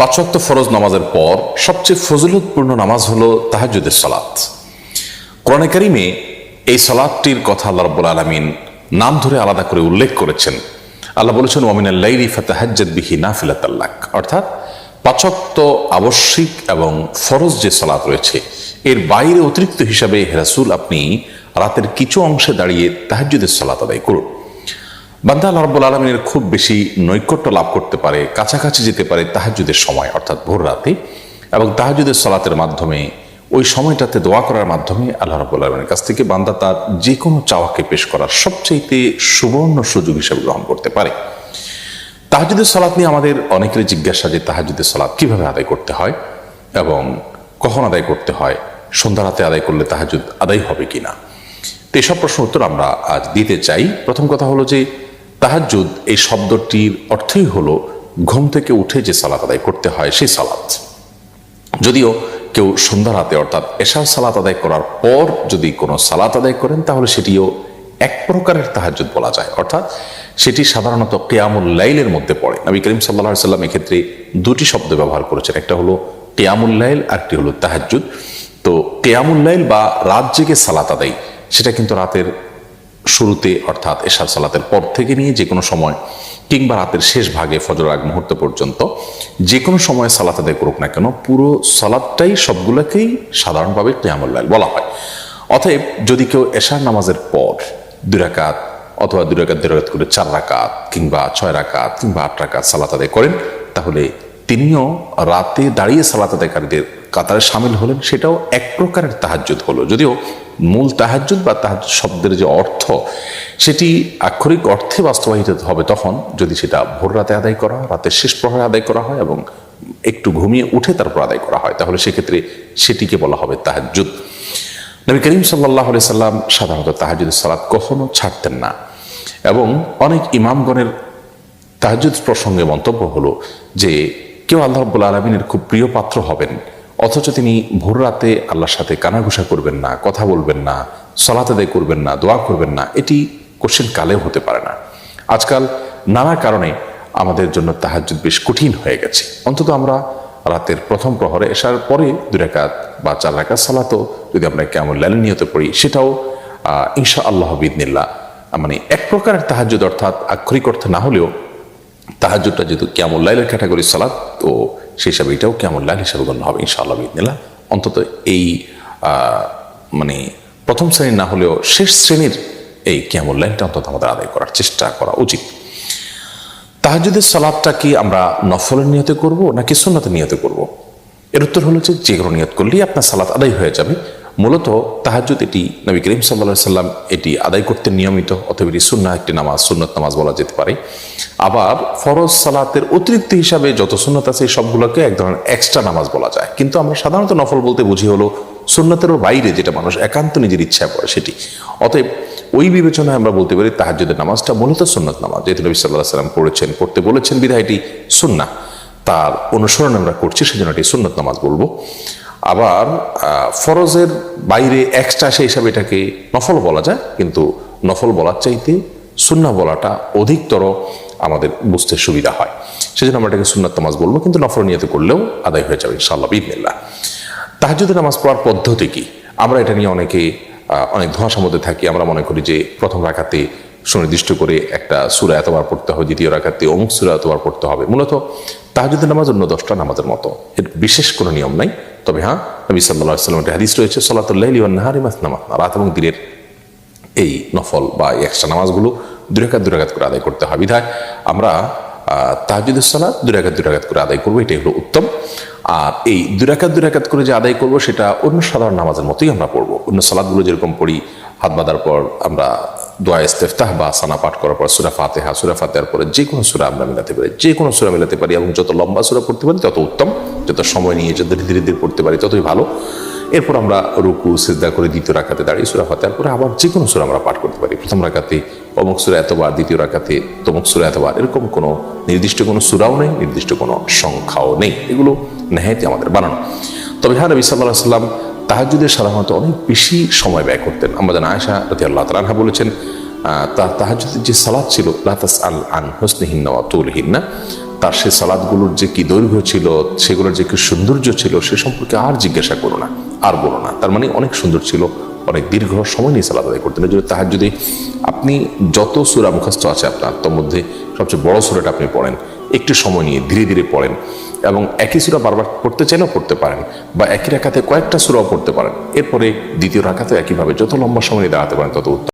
পাঁচওয়াক্ত ফরজ নামাজের পর সবচেয়ে ফজলতপূর্ণ নামাজ হলো তাহাজুদের সালাত। কোরআনে কারিমে এই সালাদটির কথা আল্লাহ রব্বুল আলমিন নাম ধরে আলাদা করে উল্লেখ করেছেন। আল্লাহ বলেছেন ওয়ামিনাল লাইলি ফাতাহাজ্জাদ বিহি নাফিলাতাল্লাক অর্থাৎ পাঁচক্ত আবশ্যিক এবং ফরজ যে সালাত রয়েছে, এর বাইরে অতিরিক্ত হিসাবে হেরাসুল আপনি রাতের কিছু অংশে দাঁড়িয়ে তাহাজ্জুদের সালাত আদায় করুন। বান্দা আল্লাহ আলমিনের খুব বেশি নৈকট্য লাভ করতে পারে, কাছাকাছি যেতে পারে তাহাজুদের সময়, অর্থাৎ ভোর রাতে, এবং তাহাজুদের সালাতের মাধ্যমে, ওই সময়টাতে দোয়া করার মাধ্যমে আল্লাহ রব্বুল আলমের কাছ থেকে বান্দা তার যে কোনো চাওয়াকে পেশ করার সবচাইতে সুবর্ণ সুযোগ হিসেবে গ্রহণ করতে পারে। তাহাজুদের সালাত নিয়ে আমাদের অনেকেরই জিজ্ঞাসা যে তাহাজুদের সালাত কীভাবে আদায় করতে হয়, এবং কখন আদায় করতে হয়, সন্ধ্যা রাতে আদায় করলে তাহাজুদ আদায় হবে কিনা? তো এসব প্রশ্ন উত্তর আমরা আজ দিতে চাই। প্রথম কথা হলো যে তাহাজুদ এই শব্দটির অর্থই হলো ঘুম থেকে উঠে যে সালাত আদায় করতে হয় সেই সালাত। যদিও কেউ সন্ধ্যা রাতে অর্থাৎ এশার সালাত আদায় করার পর যদি কোনো সালাত আদায় করেন, তাহলে সেটিও এক প্রকারের তাহাজুদ বলা যায়। অর্থাৎ সেটি সাধারণত কেয়ামুল লাইলের মধ্যে পড়ে। নবী করিম সাল্লাহ সাল্লাম এক্ষেত্রে দুটি শব্দ ব্যবহার করেছেন। একটা হলো কেয়ামুল লাইল আর একটি হলো তাহাজুদ তো কেয়ামুল লাইল বা রাত জেগে সালাত আদায়, সেটা কিন্তু রাতের শুরুতে, অর্থাৎ এশার সালাতের পর থেকে নিয়ে যে কোনো সময়, কিংবা রাতের শেষ ভাগে ফজর আগ মুহূর্ত পর্যন্ত, যে কোনো সময় সালাত আদায় করুক না কেন, পুরো সালাদটাই সবগুলোকেই সাধারণভাবে কেয়ামুল্লাইল বলা হয়। অতএব যদি কেউ এশার নামাজের পর দুরাকাত অথবা দুরাকাত দুরাকাত করে চার রাকাত কিংবা ছয় রাকাত কিংবা আট রাকাত সালাত আদায় করেন, তাহলে তিনিও রাতে দাঁড়িয়ে সালাত আদায়কারীদের কাতারে সামিল হলেন, সেটাও এক প্রকারের তাহাজ্জুদ হলো। যদিও মূল তাহাজ্জুদ বা তাহাজ শব্দের যে অর্থ, সেটি আক্ষরিক অর্থে বাস্তবায়িত হবে তখন যদি সেটা ভোর রাতে আদায় করা, রাতের শেষ প্রহরে আদায় করা হয় এবং একটু ঘুমিয়ে উঠে তারপর আদায় করা হয়, তাহলে সেক্ষেত্রে সেটিকে বলা হবে তাহাজ্জুদ। নবী করিম সাল্লাহ সাল্লাম সাধারণত তাহাজুদের সালাত কখনো ছাড়তেন না এবং অনেক ইমামগণের তাহাজুদ প্রসঙ্গে মন্তব্য হলো যে, কেউ আল্লাহ রব্বুল আলমিনের খুব প্রিয় পাত্র হবেন। অথচ তিনি ভোর রাতে আল্লাহর সাথে কানাঘুষা করবেন না, কথা বলবেন না সলাত আদায় করবেন না, দোয়া করবেন না, এটি কোশ্চেন কালেও হতে পারে না। আজকাল নানা কারণে আমাদের জন্য তাহাজুদ বেশ কঠিন হয়ে গেছে। অন্তত আমরা রাতের প্রথম প্রহরে এসার পরে দু রেখাত বা চার রেখাত সালাতো যদি আমরা কেমন লাল নিয়তে পড়ি সেটাও ইনশা আল্লাহ বিদনিল্লা মানে এক প্রকারের তাহাজুদ অর্থাৎ আক্ষরিক অর্থে না হলেও তাহাজুদটা যেহেতু কেমন লাইলের ক্যাটাগরি সালাদ তো সেই হিসাবে এটাও কেমন লাইন হিসাবে গণ্য হবে, ইনশাআল্লাহ বিদনিল্লা অন্তত এই মানে প্রথম শ্রেণির না হলেও শেষ শ্রেণির এই কেমন লাইনটা অন্তত আমাদের আদায় করার চেষ্টা করা উচিত। তাহাজুদের সালাদটা কি আমরা নফলের নিয়তে করব নাকি সুন্নতের নিয়তে করব? এর উত্তর হলো যে যে কোনো নিয়ত করলেই আপনার সালাদ আদায় হয়ে যাবে। মূলত তাহাজুদ এটি নবী করিম সাল্লা সাল্লাম এটি আদায় করতে নিয়মিত অথবা এটি সুন্না একটি নামাজ, সুন্নত নামাজ বলা যেতে পারে। আবার ফরজ সালাতের অতিরিক্ত হিসাবে যত সুন্নত আছে এই সবগুলোকে এক ধরনের এক্সট্রা নামাজ বলা যায়। কিন্তু আমরা সাধারণত নফল বলতে বুঝি হলো সুন্নতেরও বাইরে যেটা মানুষ একান্ত নিজের ইচ্ছা করে সেটি। অতএব ওই বিবেচনায় আমরা বলতে পারি তাহাজুদের নামাজটা মূলত সুন্নত নামাজ। যেহেতু নবী সাল্লাহ সাল্লাম পড়েছেন, পড়তে বলেছেন বিধায় এটি সুন্না তার অনুসরণ আমরা করছি, সেজন্য এটি সুন্নত নামাজ বলব। আবার ফরজের বাইরে এক্সট্রা সেই হিসাবে এটাকে নফল বলা যায়, কিন্তু নফল বলার চাইতে সুন্না বলাটা অধিকতর আমাদের বুঝতে সুবিধা হয়। সেজন্য আমরা এটাকে সুন্নত নামাজ বলব, কিন্তু নফল নিয়ত করলেও আদায় হয়ে যাবে ইনশাআল্লাহ বিদিনিল্লাহ তাহাজুদের নামাজ পড়ার পদ্ধতি কি? আমরা এটা নিয়ে অনেকে অনেক ধোঁয়াশার মধ্যে থাকি। আমরা মনে করি যে প্রথম রাখাতে সুনির্দিষ্ট করে একটা সুরা এতবার পড়তে হবে, দ্বিতীয় রাখাতে অমুক সুরা এতবার পড়তে হবে। মূলত তাহাজুদের নামাজ অন্য দশটা নামাজের মতো। এর বিশেষ কোনো নিয়ম নাই। তবে হ্যাঁ নবী সাল্লাহ সাল্লাম একটা হাদিস রয়েছে সলাতুল্লাহ মাস নামাজ রাত এবং দিনের এই নফল বা এক্সট্রা নামাজগুলো দুরাকাত দুরাকাত করে আদায় করতে হয় বিধায় আমরা তাহাজুদের সালাদ দুরাকাত দুরাকাত করে আদায় করব, এটাই হলো উত্তম। আর এই দুরাকাত দুরাকাত করে যে আদায় করব, সেটা অন্য সাধারণ নামাজের মতোই আমরা পড়ব। অন্য সালাদগুলো যেরকম পড়ি, হাত বাঁধার পর আমরা দোয়া ইস্তেফতাহ বা সানা পাঠ করার পর সুরা ফাতেহা, সুরা ফাতেহার পরে যে কোনো সুরা আমরা মিলাতে পারি যে কোনো সুরা মিলাতে পারি এবং যত লম্বা সুরা পড়তে পারি তত উত্তম। যত সময় নিয়ে যত ধীরে ধীরে পড়তে পারি, ততই ভালো। এরপর আমরা রুকু, সিদ্ধা করে দ্বিতীয় রাখাতে দাঁড়িয়ে সুরা ফাতেহার পরে আবার যে কোনো সুরা আমরা পাঠ করতে পারি। প্রথম রাখাতে অমুক সুরা এতবার, দ্বিতীয় রাখাতে তমুক সুরা এতবার। এরকম কোনো নির্দিষ্ট কোনো সুরাও নেই, নির্দিষ্ট কোনো সংখ্যাও নেই। এগুলো নেহাইতে আমাদের বানানো। তবে হ্যাঁ নবী সাল্লাহ সাল্লাম তাহাজুদের সাধারণত অনেক বেশি সময় ব্যয় করতেন। আমাদের আয়সা রাতি আল্লাহ তালাহা বলেছেন তার তাহাজুদের যে সালাদ ছিল লাতাস আল আন হোসনেহিন্না ওয়া তুলহিন্না তার সে সালাদগুলোর যে কি দৈর্ঘ্য ছিল, সেগুলোর যে কি সৌন্দর্য ছিল, সে সম্পর্কে আর জিজ্ঞাসা করো না, আর বলো না। তার মানে অনেক সুন্দর ছিল, অনেক দীর্ঘ সময় নিয়ে সালাদ আদায় করতেন। জন্য তাহার যদি আপনি যত সুরা মুখস্থ আছে আপনার, তোর মধ্যে সবচেয়ে বড় সুরাটা আপনি পড়েন, একটু সময় নিয়ে ধীরে ধীরে পড়েন এবং একই সুরা বারবার পড়তে চাইলেও পড়তে পারেন বা একই রাখাতে কয়েকটা সুরাও পড়তে পারেন। এরপরে দ্বিতীয় রাখাতে একইভাবে যত লম্বা সময় দাঁড়াতে পারেন, তত